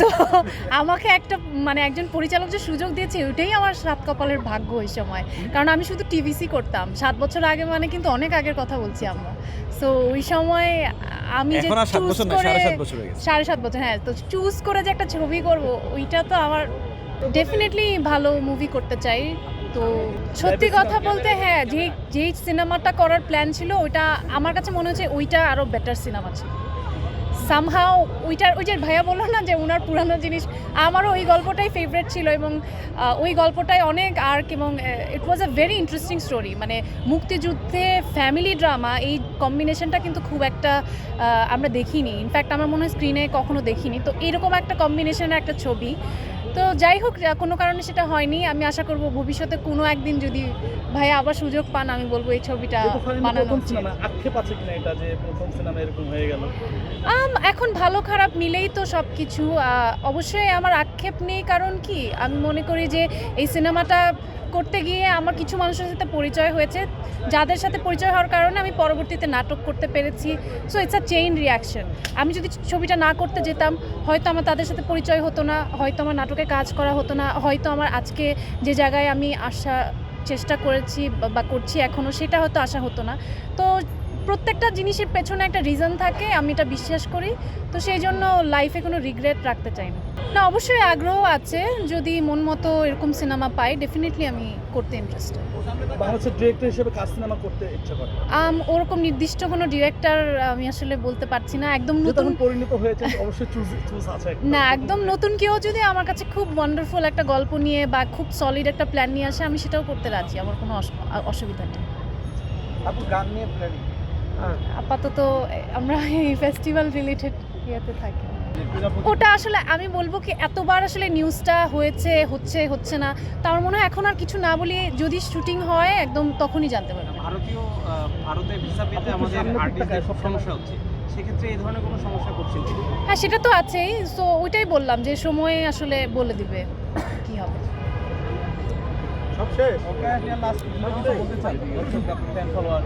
So আমাকে একটা মানে একজন পরিচালক যে সুযোগ দিয়েছে ওইটাই আমার সাত কপালের ভাগ্য ওই সময়। কারণ আমি শুধু টিভিসি করতাম। সাত বছর আগে মানে কিন্তু অনেক আগের কথা বলছি আমরা। সো ওই সময় আমি যে এখন আর সাত চুজ করে সাড়ে সাত বছর সাড়ে সাত বছর হ্যাঁ। তো চুজ করে যে একটা ছবি করব ওইটা তো আমার ডেফিনেটলি ভালো মুভি করতে চাই। তো সত্যি কথা বলতে হ্যাঁ যে যেই সিনেমাটা করার প্ল্যান ছিল ওইটা আমার কাছে মনে হচ্ছে ওইটা আরও বেটার সিনেমা ছিল। সামহাও ওইটার, ওই যে ভাইয়া বলল না যে ওনার পুরানো জিনিস, আমারও ওই গল্পটাই ফেভারেট ছিল এবং ওই গল্পটাই অনেক আর্ক এবং it was a very interesting story মানে মুক্তিযুদ্ধে ফ্যামিলি ড্রামা এই কম্বিনেশনটা কিন্তু খুব একটা আমরা দেখিনি। ইনফ্যাক্ট আমার মনে হয় স্ক্রিনে কখনো দেখিনি। তো এরকম একটা কম্বিনেশনের একটা ছবি। তো যাই হোক কোনো কারণে সেটা হয়নি। আমি আশা করব ভবিষ্যতে কোনো একদিন যদি ভাই আবার সুযোগ পান আমি বলব এই ছবিটা বানানো এখন ভালো খারাপ মিলেই তো সব কিছু অবশ্যই আমার আক্ষেপ নেই কারণ কি? আমি মনে করি যে এই সিনেমাটা করতে গিয়ে আমার কিছু মানুষের সাথে পরিচয় হয়েছে। যাদের সাথে পরিচয় হওয়ার কারণে আমি পরবর্তীতে নাটক করতে পেরেছি। So it's a chain reaction আমি যদি ছবিটা না করতে যেতাম, হয়তো আমার তাদের সাথে পরিচয় হতো না, হয়তো আমার নাটকে কাজ করা হতো না, হয়তো আমার আজকে যে জায়গায় আমি আসা চেষ্টা করেছি বা- করছি এখনও সেটা হয়তো আসা হতো না। তো প্রত্যেকটা জিনিসের পেছনে একটা রিজন থাকে, আমি এটা বিশ্বাস করি। তো সেই জন্য লাইফে কোনো রিগ্রেট রাখতে চাই না। না অবশ্যই আগ্রহ আছে। যদি মন মতো এরকম সিনেমা পাই ডেফিনেটলি আমি করতে ইন্টারেস্টেড বাংলাদেশের ডিরেক্টর হিসেবে কাজ সিনেমা করতে ইচ্ছা করে? আম ওরকম নির্দিষ্ট কোনো ডিরেক্টর আমি আসলে বলতে পারছি না। একদম নতুন পরিণত হয়েছে অবশ্যই চুজ চুজ আছে না একদম নতুন কেউ যদি আমার কাছে খুব ওয়ান্ডারফুল একটা গল্প নিয়ে বা খুব সলিড একটা প্ল্যান নিয়ে আসে আমি সেটাও করতে রাজি। আমার কোনো অস- অসুবিধা নেই। আপু গান নিয়ে প্ল্যানিং আপাতত আমরা এই ফেস্টিভ্যাল রিলেটেড ইয়েতে থাকি। ওটা আসলে আমি বলব কি এতবার আসলে নিউজটা হয়েছে হচ্ছে হচ্ছে না তো আমার মনে হয় এখন আর কিছু না বলি যদি শুটিং হয় একদম তখনই জানতে পারব। ভারতীয় ভারতে ভিসা পেতে আমাদের আর্টিস্টদের সব সমস্যা হচ্ছে। সেক্ষেত্রে এই ধরনের কোনো সমস্যা করছেন হ্যাঁ সেটা তো আছেই। সো ওইটাই বললাম যে সময়ে আসলে বলে দিবে কি হবে। সব শেষ। ওকে লাস্ট বলতে চাই। Fan follower